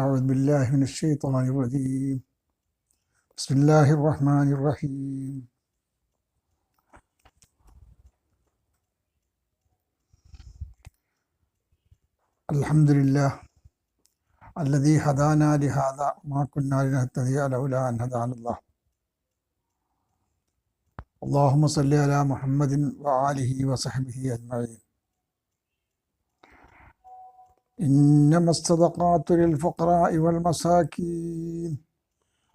أعوذ بالله من الشيطان الرجيم. بسم الله الرحمن الرحيم. الحمد لله الذي هدانا لهذا ما كنا لنهتدي لولا أن هدانا الله. اللهم صل على محمد وآله وصحبه أجمعين. إنما الصدقات للفقراء والمساكين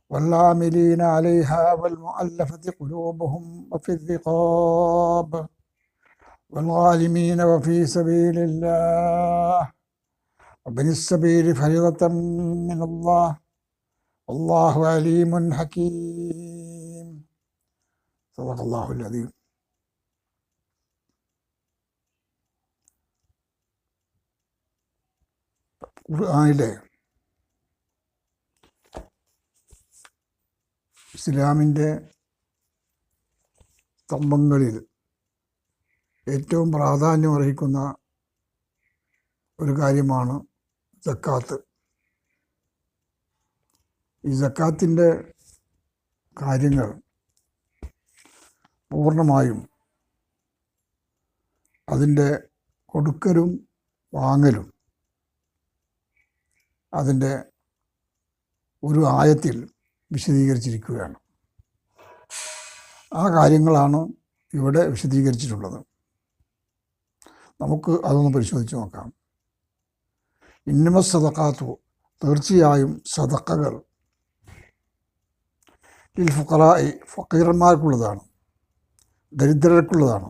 والعاملين عليها والمؤلفة قلوبهم وفي الرقاب والغالمين وفي سبيل الله. وابن السبيل فريضة من الله. والله عليم حكيم. صدق الله العظيم. ഖുർആനിലെ ഇസ്ലാമിന്റെ സ്തംഭങ്ങളിൽ ഏറ്റവും പ്രാധാന്യം അർഹിക്കുന്ന ഒരു കാര്യമാണ് ജക്കാത്ത് ഈ ജക്കാത്തിന്റെ കാര്യങ്ങൾ പൂർണമായും അതിന്റെ കൊടുക്കലും വാങ്ങലും അതിന്റെ ഒരു ആയത്തിൽ വിശദീകരിച്ചിരിക്കുകയാണ്. ആ കാര്യങ്ങളാണ് ഇവിടെ വിശദീകരിച്ചിട്ടുള്ളത്. നമുക്ക് അതൊന്ന് പരിശോധിച്ച് നോക്കാം. ഇന്നമ സദക്കാത്തു തീർച്ചയായും സദക്കകൾ ലിൽ ഫുക്കറായി ഫക്കീറന്മാർക്കുള്ളതാണ് ദരിദ്രർക്കുള്ളതാണ്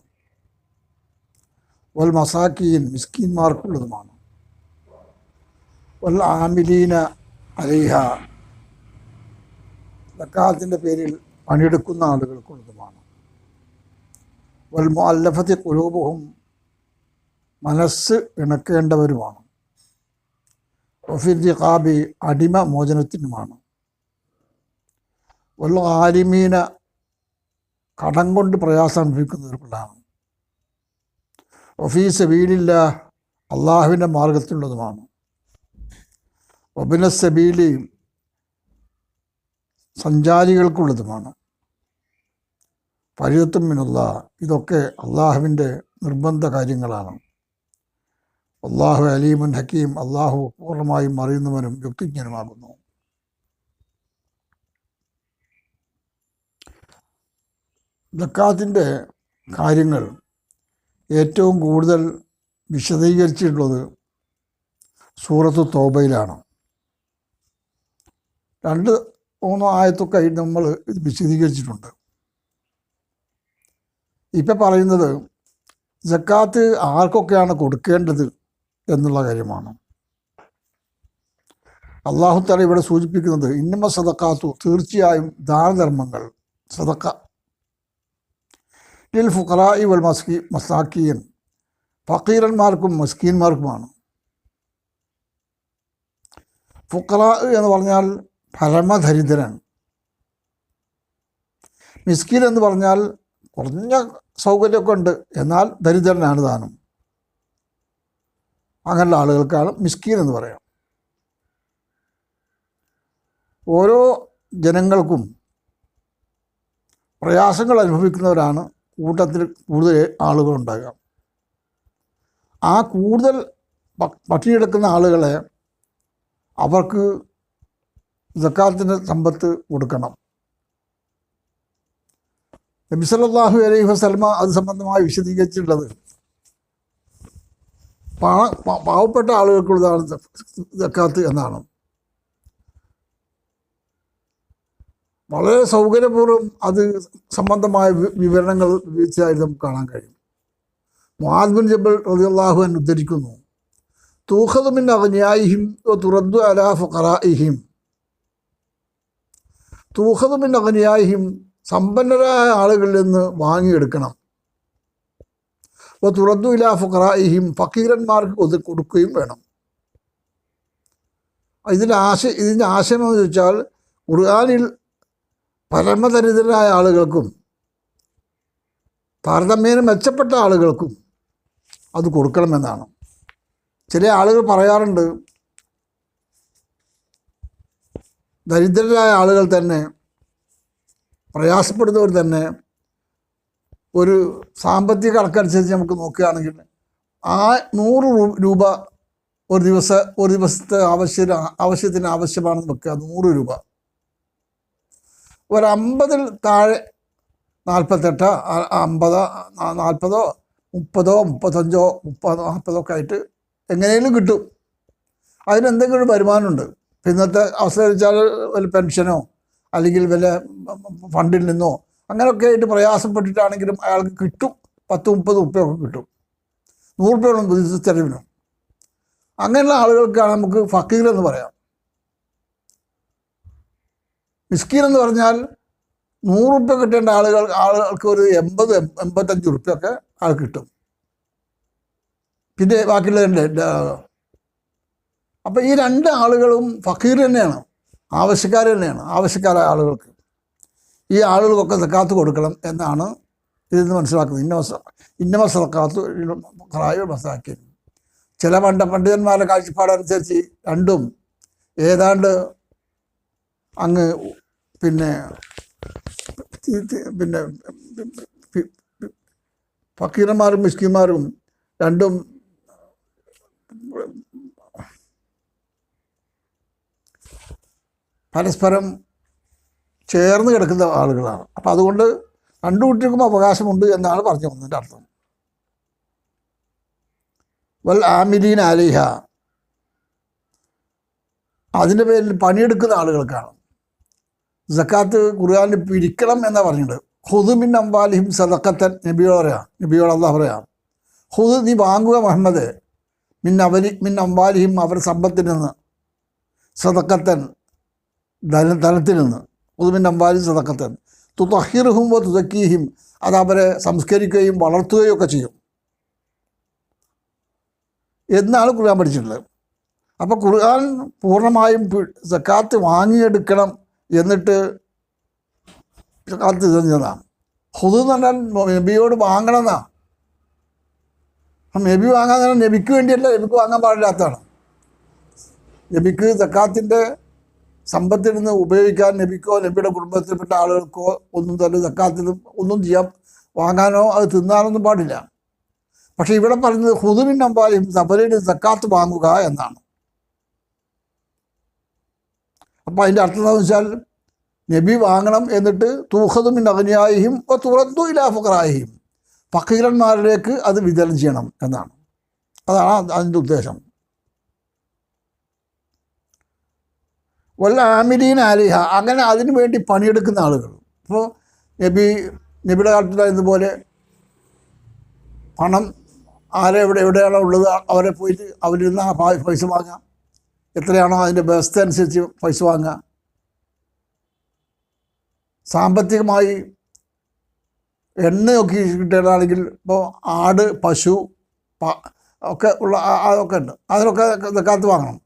വൽ മസാക്കീൻ മിസ്കീന്മാർക്കുള്ളതുമാണ് വൽ ആമിലീന അലിഹ. സക്കാത്തിന്റെ പേരിൽ പണിയെടുക്കുന്ന ആളുകൾക്കുള്ളതുമാണ് വൽ മുഅല്ലഫത്തി കുലൂബുഹും മനസ്സ് ഇണക്കേണ്ടവരുമാണ്. വഫിൽ കാബി അടിമ മോചനത്തിനുമാണ്. ആലിമീന കടം കൊണ്ട് പ്രയാസം അനുഭവിക്കുന്നവർക്കുള്ളതാണ്. ഒഫീസ് വീടില്ല അള്ളാഹുവിന്റെ മാർഗത്തിലുള്ളതുമാണ്. ഒബിന സബീലി സഞ്ചാരികൾക്കുള്ളതുമാണ്. പരിതത്വം മിനുള്ള ഇതൊക്കെ അള്ളാഹുവിന്റെ നിർബന്ധ കാര്യങ്ങളാണ്. അള്ളാഹു അലീമുൻ ഹക്കീം അള്ളാഹു പൂർണമായും അറിയുന്നവനും യുക്തിജ്ഞനുമാകുന്നു. ദക്കാത്തിന്റെ കാര്യങ്ങൾ ഏറ്റവും കൂടുതൽ വിശദീകരിച്ചിട്ടുള്ളത് സൂറത്ത് തോബയിലാണ്. രണ്ട് മൂന്നോ ആയത്തൊക്കെ നമ്മൾ ഇത് വിശദീകരിച്ചിട്ടുണ്ട്. ഇപ്പം പറയുന്നത് ജക്കാത്ത് ആർക്കൊക്കെയാണ് കൊടുക്കേണ്ടത് എന്നുള്ള കാര്യമാണ്. അള്ളാഹു തല ഇവിടെ സൂചിപ്പിക്കുന്നത് ഇന്നമ സദക്കാത്തു തീർച്ചയായും ദാനധർമ്മങ്ങൾ സദക്ക ലിൽ ഫുഖറായി വൽ മസ്കി മസാക്കിയൻ ഫക്കീറന്മാർക്കും മസ്കീന്മാർക്കുമാണ് ഫുക്കറ എന്ന് പറഞ്ഞാൽ പരമദരിദ്രൻ. മിസ്കിൻ എന്ന് പറഞ്ഞാൽ കുറഞ്ഞ സൗകര്യമൊക്കെ ഉണ്ട്. എന്നാൽ ദരിദ്രനാണ് താനും. അങ്ങനെയുള്ള ആളുകൾക്കാണ് മിസ്കീൻ എന്ന് പറയാം. ഓരോ ജനങ്ങൾക്കും പ്രയാസങ്ങൾ അനുഭവിക്കുന്നവരാണ് കൂട്ടത്തിൽ കൂടുതൽ ആളുകളുണ്ടാകാം ആ കൂടുതൽ പട്ടിണിയെടുക്കുന്ന ആളുകളെ അവർക്ക് ജക്കാത്തിന്റെ സമ്പത്ത് കൊടുക്കണം. നബി സല്ലല്ലാഹു അലൈഹി വസ്ലമ അത് സംബന്ധമായി വിശദീകരിച്ചിട്ടുള്ളത് പാവപ്പെട്ട ആളുകൾക്കുള്ളതാണ് ജക്കാത്ത് എന്നാണ്. വളരെ സൗകര്യപൂർവം അത് സംബന്ധമായ വിവരണങ്ങൾ വിവരിച്ചതായി നമുക്ക് കാണാൻ കഴിയും. മുഹാദ്ബിൻ ജബൽ റളിയല്ലാഹു അൻ ഉദ്ധരിക്കുന്നു തൂഹതുമിൻ അഗ്നിയായിഹിം തുറദ്ദു അലാ ഫുഖറായിഹിം. തൂഖതുമിൻ അകനിയായും സമ്പന്നരായ ആളുകളിൽ നിന്ന് വാങ്ങിയെടുക്കണം. അപ്പോൾ തുറന്നു ഇലാ ഫുഖറായിഹിം ഫക്കീരന്മാർക്ക് ഒതു കൊടുക്കുകയും വേണം. ഇതിന്റെ ആശ ഇതിന്റെ ആശയം എന്ന് വെച്ചാൽ ഖുർആാനിൽ പരമദരിദ്രരായ ആളുകൾക്കും താരതമ്യേന മെച്ചപ്പെട്ട ആളുകൾക്കും അത് കൊടുക്കണമെന്നാണ്. ചില ആളുകൾ പറയാറുണ്ട് ദരിദ്രരായ ആളുകൾ തന്നെ പ്രയാസപ്പെടുന്നവർ തന്നെ ഒരു സാമ്പത്തിക കണക്കനുസരിച്ച് നമുക്ക് നോക്കുകയാണെങ്കിൽ ആ നൂറ് രൂപ ഒരു ദിവസ ഒരു ദിവസത്തെ ആവശ്യ ആവശ്യത്തിന് ആവശ്യമാണെന്ന് വെക്കുക നൂറ് രൂപ. ഒരു അമ്പതിൽ താഴെ നാൽപ്പത്തെട്ട് അമ്പതോ നാൽപ്പതോ മുപ്പതോ മുപ്പത്തഞ്ചോ മുപ്പതോ നാൽപ്പതോ ഒക്കെ ആയിട്ട് എങ്ങനെയെങ്കിലും കിട്ടും. അതിനെന്തെങ്കിലും ഒരു വരുമാനമുണ്ട്. ഇന്നത്തെ അവസ്ഥ വെച്ചാൽ വല്ല പെൻഷനോ അല്ലെങ്കിൽ വല്ല ഫണ്ടിൽ നിന്നോ അങ്ങനെയൊക്കെ ആയിട്ട് പ്രയാസപ്പെട്ടിട്ടാണെങ്കിലും അയാൾക്ക് കിട്ടും. പത്ത് മുപ്പത് ഉപ്പയൊക്കെ കിട്ടും. നൂറ് രൂപയോളം ദിവസ ചെലവിനും. അങ്ങനെയുള്ള ആളുകൾക്കാണ് നമുക്ക് ഫക്കീർ എന്ന് പറയാം. മിസ്കീൻ എന്ന് പറഞ്ഞാൽ നൂറ് റുപ്യ കിട്ടേണ്ട ആളുകൾ ആളുകൾക്ക് ഒരു എൺപത് എൺപത്തഞ്ച് ഉറുപ്പ്യൊക്കെ ആൾ കിട്ടും. പിന്നെ ബാക്കിയുള്ളതിന്റെ അപ്പം ഈ രണ്ട് ആളുകളും ഫക്കീർ തന്നെയാണ് ആവശ്യക്കാർ തന്നെയാണ് ആവശ്യക്കാരായ ആളുകൾക്ക്. ഈ ആളുകൾക്കൊക്കെ സക്കാത്ത് കൊടുക്കണം എന്നാണ് ഇതിൽ നിന്ന് മനസ്സിലാക്കുന്നത്. ഇന്ന മസ ഇന്ന മസക്കാത്ത് ഖറായി മനസ്സിലാക്കി ചില പണ്ട പണ്ഡിതന്മാരുടെ കാഴ്ചപ്പാടനുസരിച്ച് രണ്ടും ഏതാണ്ട് അങ്ങ് പിന്നെ പിന്നെ ഫക്കീരന്മാരും മിസ്കിന്മാരും രണ്ടും പരസ്പരം ചേർന്ന് കിടക്കുന്ന ആളുകളാണ്. അപ്പം അതുകൊണ്ട് രണ്ടു കുട്ടികൾക്കും അവകാശമുണ്ട് എന്നാണ് പറഞ്ഞു വന്നതിന്റെ അർത്ഥം. വൽ ആമിലീൻ ആലിഹ അതിന്റെ പേരിൽ പണിയെടുക്കുന്ന ആളുകൾക്കാണ്. സക്കാത്ത് ഖുർആാനിൽ പിരിക്കണം എന്നാണ് പറഞ്ഞിട്ടുണ്ട്. ഹുദുമിൻ അംബാലിഹിം സദക്കത്തൻ നബിയോട് പറയാം നബിയോട് അള്ളാഹ് പറയാം. ഹുദ് നീ വാങ്ങുക മുഹമ്മദ്. മിൻ അവലി മിൻ അംബാലിഹിം അവരുടെ സമ്പത്തിൽ നിന്ന്. സദക്കത്തൻ ധന ധനത്തിൽ നിന്ന് ഹുദുമിൻ അംബാലി സതക്കത്തിൽ തുതഹിർഹും വ തുതക്കീഹിം അത് അവരെ സംസ്കരിക്കുകയും വളർത്തുകയും ഒക്കെ ചെയ്യും. എന്നാണ് ഖുർആൻ പഠിച്ചിട്ടുള്ളത്. അപ്പോൾ ഖുർആൻ പൂർണമായും സക്കാത്ത് വാങ്ങിയെടുക്കണം എന്നിട്ട് സക്കാത്ത് തന്നതാണ് ഹുദ് എന്ന് പറഞ്ഞാൽ നബിയോട് വാങ്ങണമെന്നാണ് നബി വാങ്ങാൻ നബിക്ക് വേണ്ടിയല്ല നബിക്ക് വാങ്ങാൻ പാടില്ലാത്തതാണ്. നബിക്ക് സക്കാത്തിന്റെ സമ്പത്തിൽ നിന്ന് ഉപയോഗിക്കാൻ നബിക്കോ നബിയുടെ കുടുംബത്തിൽപ്പെട്ട ആളുകൾക്കോ ഒന്നും തന്നെ തക്കാത്തിലും ഒന്നും ചെയ്യാൻ വാങ്ങാനോ അത് തിന്നാനൊന്നും പാടില്ല. പക്ഷേ ഇവിടെ പറയുന്നത് ഹുദുമിൻ നമ്പാലും സബലിന് സക്കാത്ത് വാങ്ങുക എന്നാണ്. അപ്പോൾ അതിന്റെ അർത്ഥം എന്താണെന്ന് വെച്ചാൽ നബി വാങ്ങണം എന്നിട്ട് തൂഹതുമിൻ അഗ്നിയായും തുറന്നു ഇലാ ഫുഖറായിയും. ഫക്കീരന്മാരിലേക്ക് അത് വിതരണം ചെയ്യണം എന്നാണ്. അതാണ് അതിന്റെ ഉദ്ദേശം. വല്ല ആമിലീൻ ആലിഹ അങ്ങനെ അതിനു വേണ്ടി പണിയെടുക്കുന്ന ആളുകൾ. ഇപ്പോൾ നബി നബിയുടെ പോലെ പണം ആരെ എവിടെ എവിടെയാണോ ഉള്ളത് അവരെ പോയിട്ട് അവരിൽ നിന്ന് ആ പൈസ വാങ്ങാം എത്രയാണോ അതിന്റെ വ്യവസ്ഥ അനുസരിച്ച് പൈസ വാങ്ങാം സാമ്പത്തികമായി എണ്ണയൊക്കെ കിട്ടുകയാണെങ്കിൽ ഇപ്പോൾ ആട് പശു ഒക്കെ ഉള്ള അതൊക്കെ ഉണ്ട്. അതിനൊക്കെ കാത്ത് വാങ്ങണം.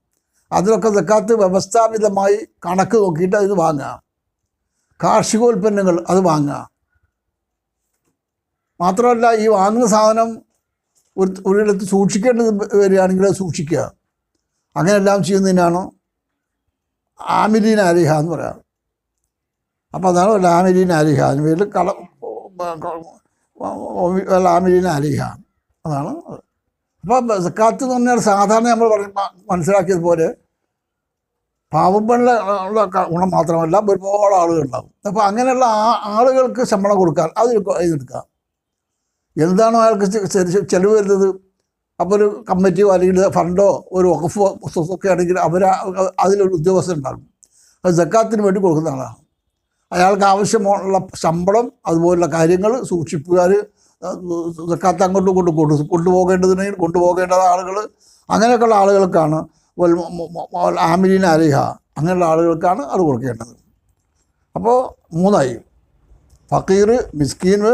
അതിലൊക്കെ സക്കാത്ത് വ്യവസ്ഥാപിതമായി കണക്ക് നോക്കിയിട്ട് അത് വാങ്ങുക കാർഷികോൽപ്പന്നങ്ങൾ അത് വാങ്ങുക മാത്രമല്ല ഈ വാങ്ങുന്ന സാധനം ഒരു ഒരിടത്ത് സൂക്ഷിക്കേണ്ടത് വരികയാണെങ്കിൽ സൂക്ഷിക്കുക അങ്ങനെയെല്ലാം ചെയ്യുന്നതിനാണ് ആമിലീൻ ആലിഹ എന്ന് പറയാം അപ്പോൾ അതാണ് ഒരു ആമിലീൻ അലിഹ അതിന് പേരിൽ കള ആമിലീൻ ആലിഹ അതാണ് അത്. അപ്പോൾ സക്കാത്ത് എന്ന് പറഞ്ഞാൽ സാധാരണ നമ്മൾ മനസ്സിലാക്കിയതുപോലെ പാവപ്പെട്ട ഉള്ള ഗുണം മാത്രമല്ല ഒരുപാട് ആളുകളുണ്ടാകും അപ്പോൾ അങ്ങനെയുള്ള ആ ആളുകൾക്ക് ശമ്പളം കൊടുക്കാൻ അത് ഇതെടുക്കാം എന്താണോ അയാൾക്ക് ചെലവ് വരുന്നത്? അപ്പോൾ ഒരു കമ്മിറ്റിയോ അല്ലെങ്കിൽ ഫണ്ടോ ഒരു വഖഫോ ഒക്കെ ആണെങ്കിൽ അവർ അതിലൊരു ഉദ്യോഗസ്ഥൻ ഉണ്ടാകും. അത് ജക്കാത്തിന് വേണ്ടി കൊടുക്കുന്ന ആളാണ്. അയാൾക്ക് ആവശ്യമുള്ള ശമ്പളം അതുപോലുള്ള കാര്യങ്ങൾ സൂക്ഷിപ്പുകാർ ജക്കാത്ത് അങ്ങോട്ടും കൊണ്ട് കൊണ്ടു കൊണ്ടുപോകേണ്ടതിന് കൊണ്ടുപോകേണ്ട ആളുകൾ അങ്ങനെയൊക്കെയുള്ള ആളുകൾക്കാണ് ആമിലീൻ അലിഹ അങ്ങനെയുള്ള ആളുകൾക്കാണ് അത് കൊടുക്കേണ്ടത്. അപ്പോൾ മൂന്നായി. ഫക്കീർ മിസ്കീന്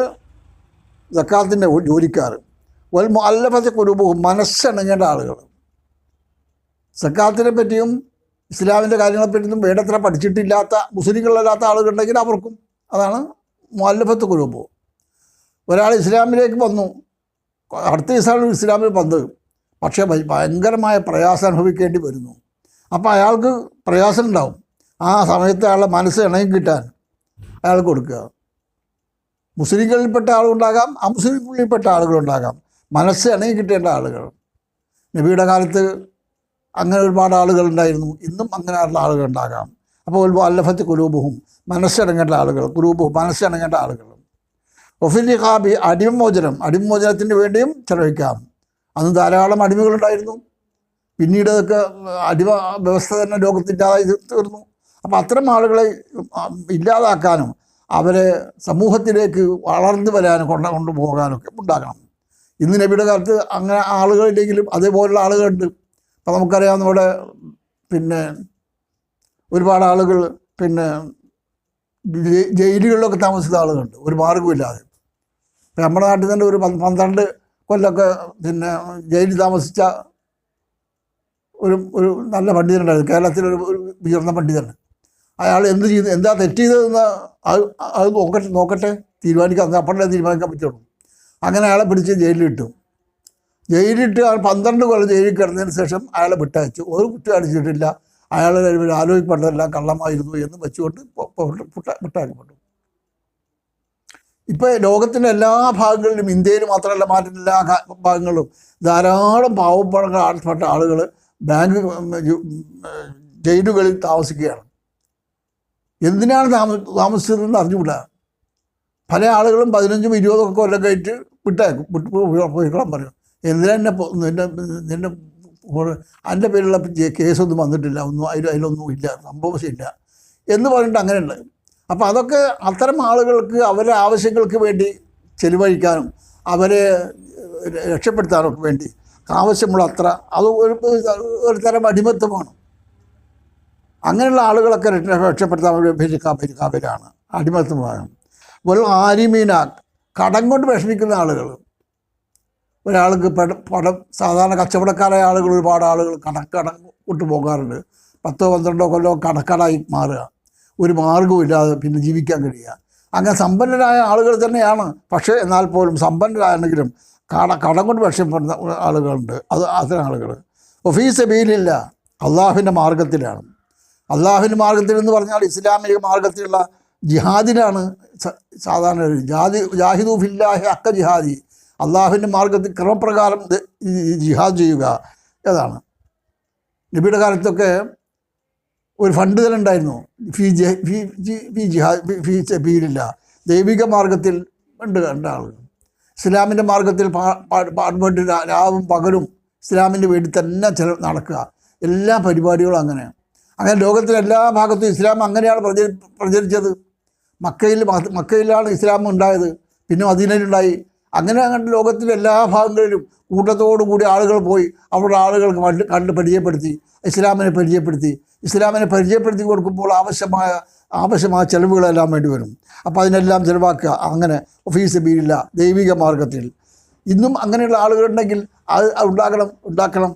ജക്കാത്തിന്റെ ജോലിക്കാർ. വൽ മുഅല്ലഫത്തെ കുരുബും മനസ്സണങ്ങേണ്ട ആളുകൾ സക്കാത്തിനെ പറ്റിയും ഇസ്ലാമിന്റെ കാര്യങ്ങളെ പറ്റിയും വേണ്ടത്ര പഠിച്ചിട്ടില്ലാത്ത മുസ്ലിങ്ങളല്ലാത്ത ആളുകളുണ്ടെങ്കിൽ അവർക്കും അതാണ് മുല്ലഫത്ത് കുരുബു ഒരാൾ ഇസ്ലാമിലേക്ക് വന്നു. അടുത്ത ദിവസമാണ് ഇസ്ലാമിൽ വന്നത് പക്ഷേ ഭയ- ഭയങ്കരമായ പ്രയാസം അനുഭവിക്കേണ്ടി വരുന്നു. അപ്പോൾ അയാൾക്ക് പ്രയാസം ഉണ്ടാവും. ആ സമയത്ത് അയാളുടെ മനസ്സ് ഇണങ്ങി കിട്ടാൻ അയാൾ കൊടുക്കുക. മുസ്ലിങ്ങളിൽപ്പെട്ട ആളുണ്ടാകാം അമുസ്ലിങ്ങളിൽപ്പെട്ട ആളുകളുണ്ടാകാം. മനസ്സ് ഇണങ്ങി കിട്ടേണ്ട ആളുകൾ. നബിയുടെ കാലത്ത് അങ്ങനെ ഒരുപാട് ആളുകളുണ്ടായിരുന്നു ഇന്നും അങ്ങനെ അങ്ങനെയുള്ള ആളുകളുണ്ടാകാം അപ്പോൾ അല്ലഫത്ത് കുലൂബുഹും മനസ്സിണങ്ങേണ്ട ആളുകൾ കുലൂബുഹും മനസ്സിണങ്ങേണ്ട ആളുകൾ ഒഫിലി അടിമോചനം അടിമമോചനം അടിമമോചനത്തിന് വേണ്ടിയും ചെലവഴിക്കാം. അന്ന് ധാരാളം അടിമകളുണ്ടായിരുന്നു. പിന്നീട് അതൊക്കെ അടിമ വ്യവസ്ഥ തന്നെ ലോകത്തില്ലാതായി തീർന്നു. അപ്പോൾ അത്തരം ആളുകളെ ഇല്ലാതാക്കാനും അവരെ സമൂഹത്തിലേക്ക് വളർന്നു വരാനും കൊണ്ട കൊണ്ടുപോകാനൊക്കെ ഉണ്ടാക്കണം ഇന്ന് നബിയുടെ കാലത്ത് അങ്ങനെ ആളുകളില്ലെങ്കിലും അതേപോലുള്ള ആളുകളുണ്ട്. അപ്പോൾ നമുക്കറിയാം നമ്മുടെ പിന്നെ ഒരുപാട് ആളുകൾ പിന്നെ ജയി- ജയിലുകളിലൊക്കെ താമസിക്കുന്ന ആളുകളുണ്ട്. ഒരു മാർഗമില്ലാതെ ഇപ്പം നമ്മുടെ നാട്ടിൽ തന്നെ ഒരു പന്ത് പന്ത്രണ്ട് കൊല്ലമൊക്കെ പിന്നെ ജയിലിൽ താമസിച്ച ഒരു ഒരു നല്ല പണ്ഡിതനുണ്ടായിരുന്നു കേരളത്തിലൊരു ഒരു ഉയർന്ന പണ്ഡിതൻ. അയാൾ എന്ത് ചെയ്ത് എന്താ തെറ്റ് ചെയ്തതെന്ന് അത് നോക്കട്ടെ നോക്കട്ടെ തീരുമാനിക്കാൻ അപ്പോഴേ തീരുമാനിക്കാൻ പറ്റുള്ളൂ. അങ്ങനെ അയാളെ പിടിച്ച് ജയിലിലിട്ടു. ജയിലിട്ട് അയാൾ പന്ത്രണ്ട് കൊല്ലം ജയിലിൽ കിടന്നതിന് ശേഷം അയാളെ വിട്ടയച്ചു. ഒരു കുറ്റം അടിച്ചിട്ടില്ല ഇവർ ആലോചിക്കപ്പെട്ടതെല്ലാം കള്ളമായിരുന്നു എന്ന് വെച്ചുകൊണ്ട് വിട്ടയക്കപ്പെട്ടു. ഇപ്പോൾ ലോകത്തിന്റെ എല്ലാ ഭാഗങ്ങളിലും ഇന്ത്യയിൽ മാത്രമല്ല മാറ്റുന്ന എല്ലാ ഭാഗങ്ങളിലും ധാരാളം പാവപ്പെട്ട ആളുകൾ ബാങ്ക് ജയിലുകളിൽ താമസിക്കുകയാണ്. എന്തിനാണ് താമ താമസിച്ചതെന്ന് അറിഞ്ഞുകൂടാ. പല ആളുകളും പതിനഞ്ചും ഇരുപതൊക്കെ കൊല്ലം കഴിച്ച് വിട്ടേക്കും വിട്ട് പോയിക്കോളാൻ പറയും. എന്തിനാ എന്നെ നിന്നെ അതിന്റെ പേരിലുള്ള കേസൊന്നും വന്നിട്ടില്ല ഒന്നും അതിൽ അതിലൊന്നും ഇല്ല സംഭവമില്ല എന്ന് പറഞ്ഞിട്ട് അങ്ങനെയുണ്ട്. അപ്പോൾ അതൊക്കെ അത്തരം ആളുകൾക്ക് അവരുടെ ആവശ്യങ്ങൾക്ക് വേണ്ടി ചെലവഴിക്കാനും അവരെ രക്ഷപ്പെടുത്താനൊക്കെ വേണ്ടി ആവശ്യമുള്ള അത്ര അത് ഒരു ഒരു തരം അടിമത്തമാണ്. അങ്ങനെയുള്ള ആളുകളൊക്കെ രക്ഷപ്പെടുത്താൻ ഭരിക്കാ അടിമത്വമാണ് ഒരു ആരിമീന കടം കൊണ്ട് വിഷമിക്കുന്ന ആളുകൾ ഒരാൾക്ക് പടം സാധാരണ കച്ചവടക്കാരായ ആളുകൾ ഒരുപാട് ആളുകൾ കടക്കട കൊണ്ടു പോകാറുണ്ട് പത്തോ പന്ത്രണ്ടോ കൊല്ലോ കടക്കടായി മാറുക. ഒരു മാർഗവും ഇല്ലാതെ പിന്നെ ജീവിക്കാൻ കഴിയുക. അങ്ങനെ സമ്പന്നരായ ആളുകൾ തന്നെയാണ്. പക്ഷേ എന്നാൽ പോലും സമ്പന്നരാണെങ്കിലും കട കടം കൊണ്ട് വിഷമപ്പെടുന്ന ആളുകളുണ്ട്. അത് അത്തരം ആളുകൾ. ഒഫീസ് ബീലില്ല അള്ളാഹുവിന്റെ മാർഗത്തിലാണ് അള്ളാഹുവിന്റെ മാർഗത്തിൽ എന്ന് പറഞ്ഞാൽ ഇസ്ലാമിക മാർഗത്തിലുള്ള ജിഹാദിനാണ്. സാധാരണ ജാതി ജാഹിദു ഫില്ലാഹി അക്ക ജിഹാദി. അള്ളാഹുവിന്റെ മാർഗത്തിൽ ക്രമപ്രകാരം ജിഹാദ് ചെയ്യുക ഏതാണ് നബിയുടെ കാലത്തൊക്കെ ഒരു ഫണ്ട് തന്നെ ഉണ്ടായിരുന്നു. ഫീ ജെ ഫീ ജി- ഫീ ജിഹാദ് ഫീ- ഫീലില്ല ദൈവിക മാർഗത്തിൽ ഉണ്ട് ആളുകൾ ഇസ്ലാമിന്റെ മാർഗത്തിൽ പാടുപെട്ട് രാവും പകലും ഇസ്ലാമിന്റെ വേണ്ടി തന്നെ ചില നടക്കുക. എല്ലാ പരിപാടികളും അങ്ങനെ. അങ്ങനെ ലോകത്തിലെ എല്ലാ ഭാഗത്തും ഇസ്ലാം അങ്ങനെയാണ് പ്രചരി പ്രചരിച്ചത്. മക്കയിൽ മക്കയിലാണ് ഇസ്ലാം ഉണ്ടായത്. പിന്നെ മദീനയിലുണ്ടായി അങ്ങനെ അങ്ങനെ ലോകത്തിലെ എല്ലാ ഭാഗങ്ങളിലും കൂട്ടത്തോടു കൂടി ആളുകൾ പോയി അവിടെ ആളുകൾക്ക് കണ്ട് കണ്ട് പരിചയപ്പെടുത്തി ഇസ്ലാമിനെ പരിചയപ്പെടുത്തി. ഇസ്ലാമിനെ പരിചയപ്പെടുത്തി കൊടുക്കുമ്പോൾ ആവശ്യമായ ആവശ്യമായ ചിലവുകളെല്ലാം വേണ്ടി വരും. അപ്പോൾ അതിനെല്ലാം ചിലവാക്കുക. അങ്ങനെ ഓഫീസ് ബീരില്ല ദൈവിക മാർഗത്തിൽ ഇന്നും അങ്ങനെയുള്ള ആളുകളുണ്ടെങ്കിൽ അത് ഉണ്ടാകണം ഉണ്ടാക്കണം.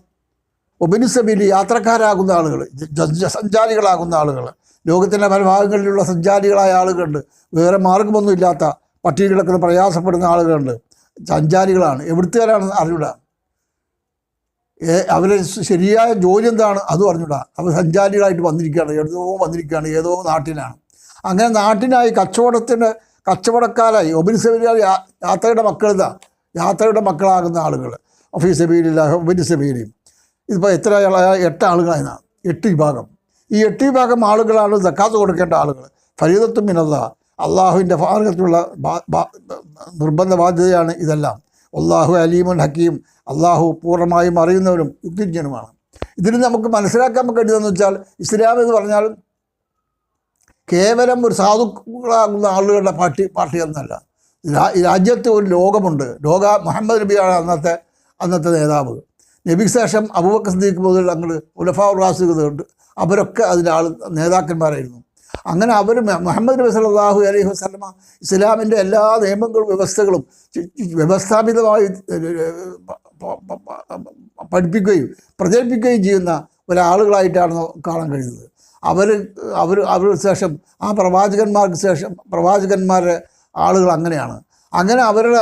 ഒബിനിസബിലി യാത്രക്കാരാകുന്ന ആളുകൾ സഞ്ചാരികളാകുന്ന ആളുകൾ. ലോകത്തിന്റെ പല ഭാഗങ്ങളിലുള്ള സഞ്ചാരികളായ ആളുകളുണ്ട്. വേറെ മാർഗമൊന്നും ഇല്ലാത്ത പട്ടിണി കിടക്കുന്ന പ്രയാസപ്പെടുന്ന ആളുകളുണ്ട്. സഞ്ചാരികളാണ്. എവിടുത്തുകാരാണെന്ന് അറിഞ്ഞൂടാ. അവരെ ശരിയായ ജോലി എന്താണ്? അതും അറിഞ്ഞൂടാ. അവർ സഞ്ചാരികളായിട്ട് വന്നിരിക്കുകയാണ്. ഏതോ വന്നിരിക്കുകയാണ്. ഏതോ നാട്ടിലാണ്. അങ്ങനെ നാട്ടിനായി കച്ചവടത്തിന് കച്ചവടക്കാരായി. ഒബിനിസബിലി യാത്രയുടെ മക്കൾ ഇതാ യാത്രയുടെ മക്കളാകുന്ന ആളുകൾ. ഒഫീസ് എബീലില്ല ഒബിനി സബീലിയും ഇതിപ്പോൾ എത്ര എട്ട് ആളുകളാണ് എട്ട് വിഭാഗം. ഈ എട്ട് വിഭാഗം ആളുകളാണ് സക്കാത്ത് കൊടുക്കേണ്ട ആളുകൾ. ഫരീദത്തും മിനല്ല അള്ളാഹുവിന്റെ ഭാഗത്തുള്ള നിർബന്ധ ബാധ്യതയാണ് ഇതെല്ലാം. അള്ളാഹു അലീമുൻ ഹക്കീം. അള്ളാഹു പൂർണമായും അറിയുന്നവരും യുക്തിജ്ഞനുമാണ്. ഇതിന് നമുക്ക് മനസ്സിലാക്കാൻ കഴിയുന്നതെന്ന് വെച്ചാൽ ഇസ്ലാം എന്ന് പറഞ്ഞാൽ കേവലം ഒരു സാധുക്കളാകുന്ന ആളുകളുടെ പാർട്ടി പാർട്ടി എന്നല്ല. രാജ്യത്ത് ഒരു ലോകമുണ്ട്. ലോക മുഹമ്മദ് നബിയാണ് അന്നത്തെ അന്നത്തെ നേതാവ്. നബിക്ക് ശേഷം അബൂബക്കർ സിദ്ദീഖ് മുതൽ അങ്ങോട്ട് ഉലഫാ ഉണ്ട് അവരൊക്കെ അതിന്റെ ആൾ നേതാക്കന്മാരായിരുന്നു. അങ്ങനെ അവർ മുഹമ്മദ് നബി സല്ലല്ലാഹു അലൈഹി വസ്ലമ ഇസ്ലാമിന്റെ എല്ലാ നിയമങ്ങളും വ്യവസ്ഥകളും വ്യവസ്ഥാപിതമായി പഠിപ്പിക്കുകയും പ്രചരിപ്പിക്കുകയും ചെയ്യുന്ന ഒരാളുകളായിട്ടാണ് കാണാൻ കഴിയുന്നത്. അവർ അവർ അവർക്ക് ശേഷം ആ പ്രവാചകന്മാർക്ക് ശേഷം പ്രവാചകന്മാരുടെ ആളുകൾ അങ്ങനെയാണ്. അങ്ങനെ അവരുടെ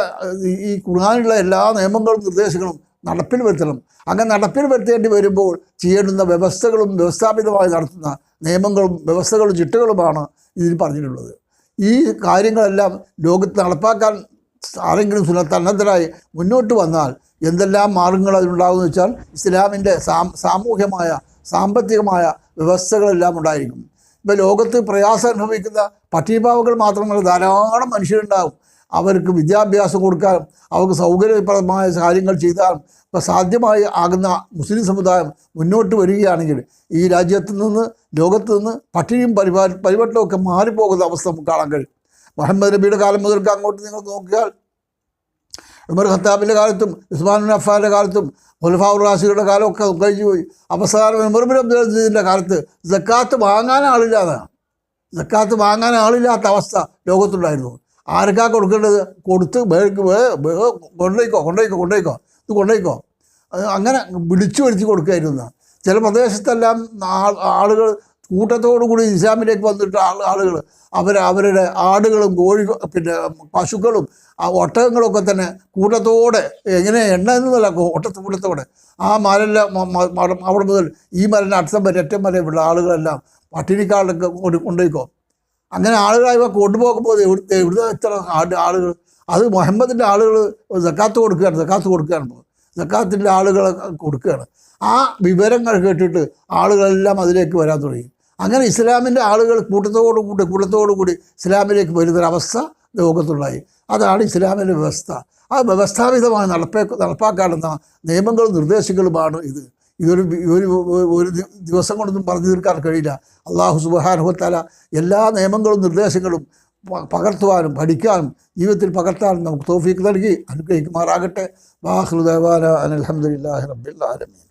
ഈ- ഖുർആാനിലുള്ള എല്ലാ നിയമങ്ങളും നിർദ്ദേശങ്ങളും നടപ്പിൽ വരുത്തണം. അങ്ങനെ നടപ്പിൽ വരുത്തേണ്ടി വരുമ്പോൾ ചെയ്യേണ്ടുന്ന വ്യവസ്ഥകളും വ്യവസ്ഥാപിതമായി നടത്തുന്ന നിയമങ്ങളും വ്യവസ്ഥകളും ചിട്ടകളുമാണ് ഇതിൽ പറഞ്ഞിട്ടുള്ളത്. ഈ കാര്യങ്ങളെല്ലാം ലോകത്ത് നടപ്പാക്കാൻ ആരെങ്കിലും സുനത്തന്നതരായി മുന്നോട്ട് വന്നാൽ എന്തെല്ലാം മാർഗങ്ങൾ അതിനുണ്ടാകുമെന്ന് വെച്ചാൽ ഇസ്ലാമിന്റെ സാമൂഹ്യമായ സാമ്പത്തികമായ വ്യവസ്ഥകളെല്ലാം ഉണ്ടായിരിക്കും. ഇപ്പോൾ ലോകത്ത് പ്രയാസം അനുഭവിക്കുന്ന പട്ടികപാവകൾ മാത്രമല്ല ധാരാളം മനുഷ്യരുണ്ടാകും. അവർക്ക് വിദ്യാഭ്യാസം കൊടുക്കാൻ അവർക്ക് സൗകര്യപ്രദമായ കാര്യങ്ങൾ ചെയ്താൽ ഇപ്പോൾ സാധ്യമായി ആകുന്ന മുസ്ലിം സമുദായം മുന്നോട്ട് വരികയാണെങ്കിൽ ഈ രാജ്യത്ത് നിന്ന് ലോകത്ത് നിന്ന് പട്ടിണിയും പരിപാ പരിപാട്ടമൊക്കെ മാറിപ്പോകുന്ന അവസ്ഥ നമുക്ക് കാണാൻ കഴിയും. മുഹമ്മദ് നബിയുടെ കാലം മുതൽക്ക് അങ്ങോട്ട് നിങ്ങൾ നോക്കിയാൽ ഉമർ ഖത്താബിന്റെ കാലത്തും ഉസ്മാൻ അഫാന്റെ കാലത്തും ഖുലഫാഉർ ഉറാസിയുടെ കാലമൊക്കെ കഴിഞ്ഞു പോയി അവസാനം ഉമർ ബിൻ അബ്ദുൽ അസീസിന്റെ കാലത്ത് ജക്കാത്ത് വാങ്ങാൻ ആളില്ലാതാണ്. ജക്കാത്ത് വാങ്ങാൻ ആളില്ലാത്ത അവസ്ഥ ലോകത്തുണ്ടായിരുന്നു. ആർക്കാ കൊടുക്കേണ്ടത്? കൊടുത്ത് കൊണ്ടുപോയിക്കോ കൊണ്ടുപോയിക്കോ കൊണ്ടുപോയിക്കോ ഇത് കൊണ്ടുപോയിക്കോ അങ്ങനെ വിളിച്ചു വരുത്തി കൊടുക്കുകയായിരുന്നു ചില പ്രദേശത്തെല്ലാം ആളുകൾ കൂട്ടത്തോടു കൂടി ഇസ്ലാമിലേക്ക് വന്നിട്ട് ആൾ ആളുകൾ അവർ അവരുടെ ആടുകളും കോഴി പിന്നെ പശുക്കളും ഒട്ടകങ്ങളൊക്കെ തന്നെ കൂട്ടത്തോടെ എങ്ങനെ എണ്ണ എന്നല്ല ഒട്ടത്ത് കൂട്ടത്തോടെ. ആ മലെല്ലാം അവിടെ മുതൽ ഈ മലിന്റെ അർത്ഥം വരെ ഏറ്റവും വരെ ഉള്ള ആളുകളെല്ലാം പട്ടിണിക്കാളൊക്കെ കൊണ്ട് കൊണ്ടുപോയിക്കോ അങ്ങനെ ആളുകളായി കൊണ്ടുപോകുമ്പോൾ എവിടുത്തെ എവിടുത്തെ എത്ര ആളുകൾ? അത് മുഹമ്മദിന്റെ ആളുകൾ സക്കാത്ത് കൊടുക്കുകയാണ് സക്കാത്ത് കൊടുക്കുകയാണ് സക്കാത്തിന്റെ ആളുകൾ കൊടുക്കുകയാണ്. ആ വിവരങ്ങൾ കേട്ടിട്ട് ആളുകളെല്ലാം അതിലേക്ക് വരാൻ തുടങ്ങി. അങ്ങനെ ഇസ്ലാമിന്റെ ആളുകൾ കൂട്ടത്തോടു കൂടി കൂട്ടത്തോടു കൂടി ഇസ്ലാമിലേക്ക് വരുന്നൊരവസ്ഥ ലോകത്തുണ്ടായി. അതാണ് ഇസ്ലാമിന്റെ വ്യവസ്ഥ. ആ വ്യവസ്ഥാപിതമായി നടപ്പേ നടപ്പാക്കാനുള്ള നിയമങ്ങളും നിർദ്ദേശങ്ങളുമാണ് ഇത്. ഇതൊരു ഒരു ഒരു ദിവസം കൊണ്ടൊന്നും പറഞ്ഞു തീർക്കാൻ കഴിയില്ല. അള്ളാഹു സുബാനുഹത്താല എല്ലാ നിയമങ്ങളും നിർദ്ദേശങ്ങളും പകർത്തുവാനും പഠിക്കാനും ജീവിതത്തിൽ പകർത്താനും നമുക്ക് തോഫീക്ക് നൽകി അനുഗ്രഹിക്കുമാറാകട്ടെ. വാഹൃദേവാന അലഹമുല്ലാ റബ്ബിൽ ആലമീൻ.